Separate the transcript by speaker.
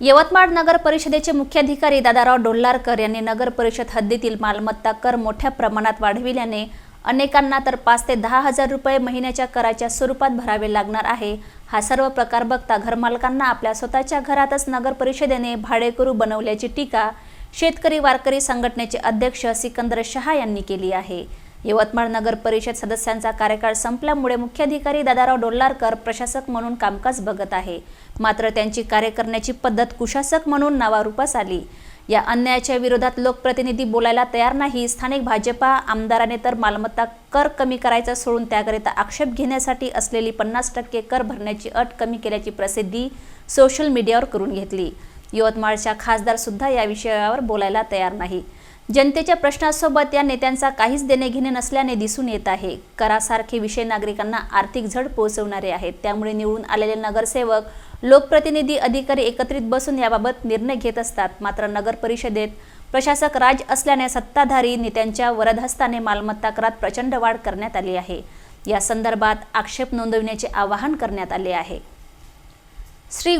Speaker 1: यवतमाळ नगर परिषदेचे मुख्याधिकारी दादाराव डोल्लारकर यांनी नगर परिषद हद्दीतील मालमत्ता कर मोठ्या प्रमाणात वाढविल्याने अनेकांना तर पाच ते दहा हजार रुपये महिन्याच्या कराच्या स्वरूपात भरावे लागणार आहे. हा सर्व प्रकार बघता घरमालकांना आपल्या स्वतःच्या घरातच नगर परिषदेने भाडेकरू बनवल्याची टीका शेतकरी वारकरी संघटनेचे अध्यक्ष सिकंदर शहा यांनी केली आहे. यवतमाळ नगर परिषद सदस्यांचा कार्यकाळ संपल्यामुळे मुख्याधिकारी दादाराव डोल्लारकर प्रशासक म्हणून कामकाज बघत आहे. मात्र त्यांची कार्य करण्याची पद्धत कुशासक म्हणून नावारूपास आली. या अन्यायाच्या विरोधात लोकप्रतिनिधी बोलायला तयार नाही. स्थानिक भाजपा आमदाराने तर मालमत्ता कर कमी करायचा सोडून त्याकरिता आक्षेप घेण्यासाठी असलेली पन्नास टक्के कर भरण्याची अट कमी केल्याची प्रसिद्धी सोशल मीडियावर करून घेतली. यवतमाळच्या खासदारसुद्धा या विषयावर बोलायला तयार नाही. जनतेच्या प्रश्नासोबत या नेत्यांचा काहीच देणे घेणे नसल्याने दिसून येत आहे. करासारखे विषय नागरिकांना आर्थिक झड पोहोचवणारे आहेत. त्यामुळे निवडून आलेले नगरसेवक लोकप्रतिनिधी अधिकारी एकत्रित बसून याबाबत निर्णय घेत असतात. मात्र नगर परिषदेत प्रशासक राज असल्याने सत्ताधारी नेत्यांच्या वरदहस्ताने मालमत्ता करात प्रचंड वाढ करण्यात आली आहे. या संदर्भात आक्षेप नोंदविण्याचे आवाहन करण्यात आले आहे. श्री